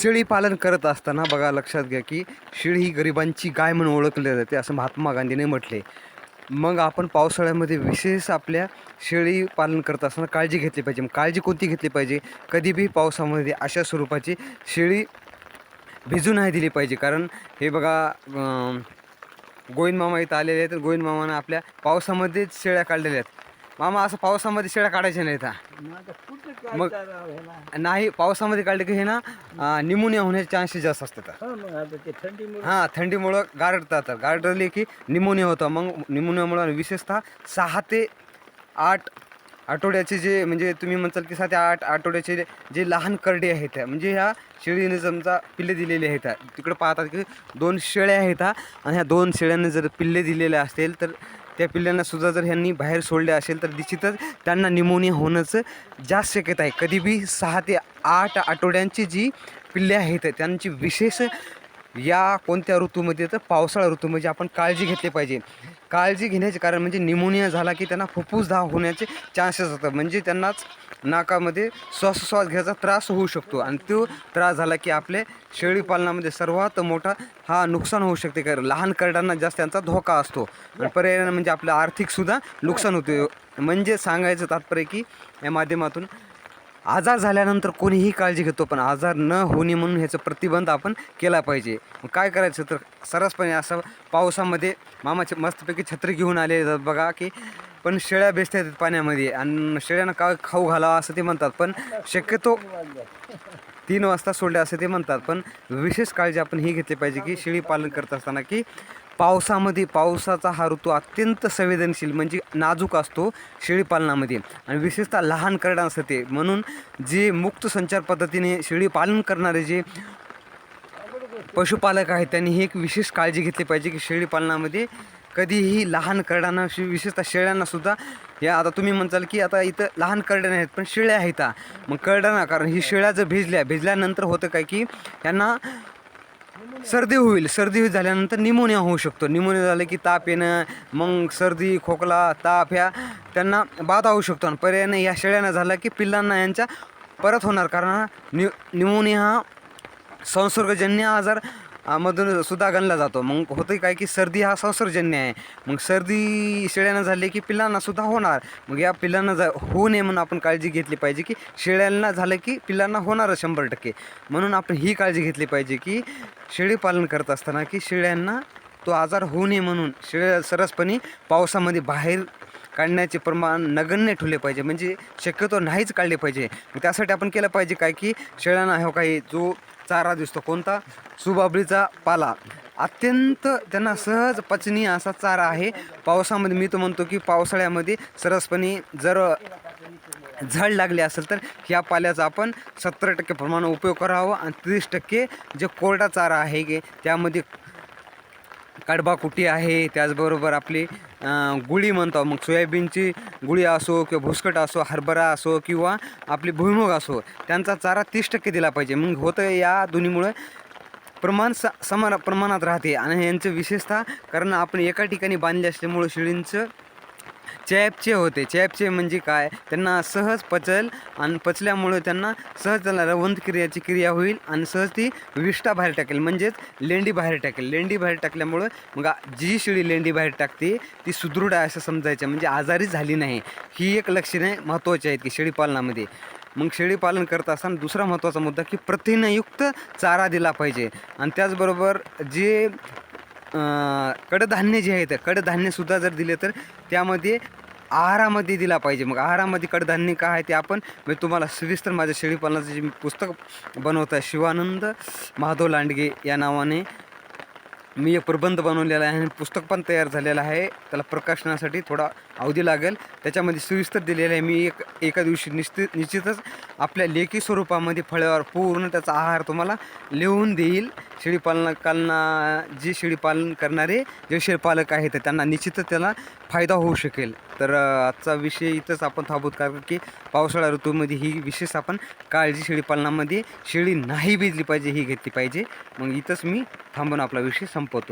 शेळी पालन करत असताना बघा लक्षात घ्या की शेळी ही गरिबांची गाय म्हणून ओळखली जाते असं महात्मा गांधीने म्हटले. मग आपण पावसाळ्यामध्ये विशेष आपल्या शेळी पालन करत असताना काळजी घेतली पाहिजे. मग काळजी कोणती घेतली पाहिजे? कधीबी पावसामध्ये अशा स्वरूपाची शेळी भिजू नाही दिली पाहिजे. कारण हे बघा गोविंद मामा इथं आलेले आहेत. तर गोविंद मामानं आपल्या पावसामध्येच शेळ्या काढलेल्या आहेत. मामा असं पावसामध्ये शेळ्या काढायच्या नाहीत हा. मग नाही पावसामध्ये काढले की हे ना निमोनिया होण्याचे चान्सेस जास्त असतात थंडीमुळे हां थंडीमुळं गारडतात गारडले की निमोनिया होतं मग निमोनियामुळं विशेषतः सहा ते आठ आठवड्याचे जे म्हणजे तुम्ही म्हणताल की सहा ते आठ आठवड्याचे जे- लहान करडे आहेत म्हणजे ह्या शेळीने समजा पिल्ले दिलेले आहेत हा. तिकडं पाहतात की दोन शेळ्या आहेत हा. आणि ह्या दोन शेळ्यांनी जर पिल्ले दिलेले असतील तर त्या पिल्ल्यांना सुद्धा जर ह्यांनी बाहेर सोडले असेल तर निश्चितच त्यांना निमोनिया होण्याचं जास्त शक्यता आहे. कधी बी सहा ते आठ आठवड्यांची जी पिल्ले आहेत त्यांची विशेष या कोणत्या ऋतूमध्ये तर पावसाळा ऋतूमध्ये म्हणजे आपण काळजी घेतली पाहिजे. काळजी घेण्याचे कारण म्हणजे निमोनिया झाला की त्यांना फुफ्फुस धाव होण्याचे चान्सेस असतात. म्हणजे त्यांनाच नाकामध्ये श्वासोश्वास घ्यायचा त्रास होऊ शकतो. आणि तो त्रास झाला की आपले शेळीपालनामध्ये सर्वात मोठा हा नुकसान होऊ शकते. कारण लहान करडांना जास्त त्यांचा धोका असतो. आणि पर्यायाने म्हणजे आपलं आर्थिकसुद्धा नुकसान होते. म्हणजे सांगायचं तात्पर्य की या माध्यमातून आजार झाल्यानंतर कोणीही काळजी घेतो पण आजार न होणे म्हणून ह्याचं प्रतिबंध आपण केला पाहिजे. मग काय करायचं? तर सरसपणे असं पावसामध्ये मामाचे मस्तपैकी छत्री घेऊन आले जातात बघा की पण शेळ्या बेसत येतात पाण्यामध्ये आणि शेळ्यांना काय खाऊ घालावं असं ते म्हणतात. पण शक्यतो तीन वाजता सोडले असं ते म्हणतात. पण विशेष काळजी आपण ही घेतली पाहिजे की शेळी पालन करत असताना की पावसामध्ये पावसाचा हा ऋतू अत्यंत संवेदनशील म्हणजे नाजूक असतो शेळीपालनामध्ये. आणि विशेषतः लहान करडा असतं ते म्हणून जे मुक्त संचार पद्धतीने शेळीपालन करणारे जे पशुपालक आहेत त्यांनी ही एक विशेष काळजी घेतली पाहिजे की शेळीपालनामध्ये कधीही लहान करडांना शि- विशेषतः शेळ्यांना सुद्धा या आता तुम्ही म्हणताल की आता इथं लहान करडे नाहीत पण शेळ्या आहेत. मग करड्यांना कारण ही शेळ्या जर भिजल्या भिजल्यानंतर होतं काय की यांना सर्दी होईल. सर्दी झाल्यानंतर निमोनिया होऊ शकतो. निमोनिया झालं की ताप येणं मग सर्दी खोकला ताप ह्या त्यांना बाधा होऊ शकतो. आणि पर्यायाने या शेळ्यांना झालं की पिल्लांना यांच्या परत होणार. कारण नि निमोनिया हा संसर्गजन्य आजार मधून सुद्धा गणला जातो. मग होतं काय की सर्दी हा संसर्जन्य आहे. मग सर्दी शेळ्यांना झाली की पिल्लांना सुद्धा होणार. मग या पिल्लांना जा होऊ नये म्हणून आपण काळजी घेतली पाहिजे की शेळ्यांना झालं की पिल्लांना होणारच शंभर टक्के. म्हणून आपण ही काळजी घेतली पाहिजे की शेळी पालन करत असताना की शेळ्यांना तो आजार होऊ नये म्हणून शेळ्या सरसपणे पावसामध्ये बाहेर काढण्याचे प्रमाण नगण्य ठेवले पाहिजे. म्हणजे शक्यतो नाहीच काढले पाहिजे. त्यासाठी आपण केलं पाहिजे काय की शेळ्यांना हो काही जो चारा दिसतो. कोणता? सुबाबळीचा पाला. अत्यंत त्यांना सहज पचनीय असा चारा आहे. पावसामध्ये मी तर म्हणतो की पावसाळ्यामध्ये सरसपणे जर झड लागले असेल तर ह्या पाल्याचा आपण सत्तर टक्के प्रमाण उपयोग करावा आणि तीस टक्के जे कोरडा चारा आहे की त्यामध्ये कडबा कुटी आहे? त्याचबरोबर आपली गुळी म्हणतो. मग सोयाबीनची गुळी असो किंवा भुसकट असो हरभरा असो किंवा आपली भुईमुग असो त्यांचा चारा तीस टक्के दिला पाहिजे. मग होतं या दोन्हीमुळे प्रमाण स समान प्रमाणात राहते. आणि यांचं विशेषतः कारण आपण एका ठिकाणी बांधले असल्यामुळं शेळींचं चॅपचे होते. चॅपचे म्हणजे काय? त्यांना सहज पचल आणि पचल्यामुळे त्यांना सहज त्यांना रवंत क्रियाची क्रिया होईल आणि सहज ती विष्ठा बाहेर टाकेल. म्हणजेच लेंडी बाहेर टाकेल. लेंडी बाहेर टाकल्यामुळं मग जी शेळी लेंडी बाहेर टाकते ती सुदृढ आहे असं समजायचं. म्हणजे आजारी झाली नाही. ही एक लक्षणे महत्त्वाची आहेत की शेळी पालनामध्ये मग शेळी पालन करत असताना दुसरा महत्त्वाचा मुद्दा की प्रथिनयुक्त चारा दिला पाहिजे. आणि त्याचबरोबर जे कडधान्य जे आहेत कडधान्यसुद्धा जर दिले तर त्यामध्ये आहारामध्ये दिला पाहिजे. मग आहारामध्ये कडधान्य काय आहे ते आपण मी तुम्हाला सविस्तर माझ्या शेळीपालनाचं जे पुस्तक बनवत आहे शिवानंद माधव लांडगे या नावाने मी एक प्रबंध बनवलेला आहे आणि पुस्तक पण तयार झालेलं आहे. त्याला प्रकाशनासाठी थोडा अवधी लागेल. त्याच्यामध्ये सविस्तर दिलेलं आहे. मी एक एका दिवशी निश्चित निश्चितच आपल्या लेखी स्वरूपामध्ये फळ्यावर पूर्ण त्याचा आहार तुम्हाला लिहून देईल. शेळीपालनाकांना जे शेळीपालन करणारे जे शेळीपालक आहेत त्यांना निश्चितच त्याला फायदा होऊ शकेल. तर आजचा विषय इथंच आपण थांबवत कारण की पावसाळा ऋतूमध्ये ही विशेष आपण काळजी शेळीपालनामध्ये शेळी नाही भिजली पाहिजे ही घेतली पाहिजे. मग इथंच मी थांबून आपला विषय. सम সম্পদ।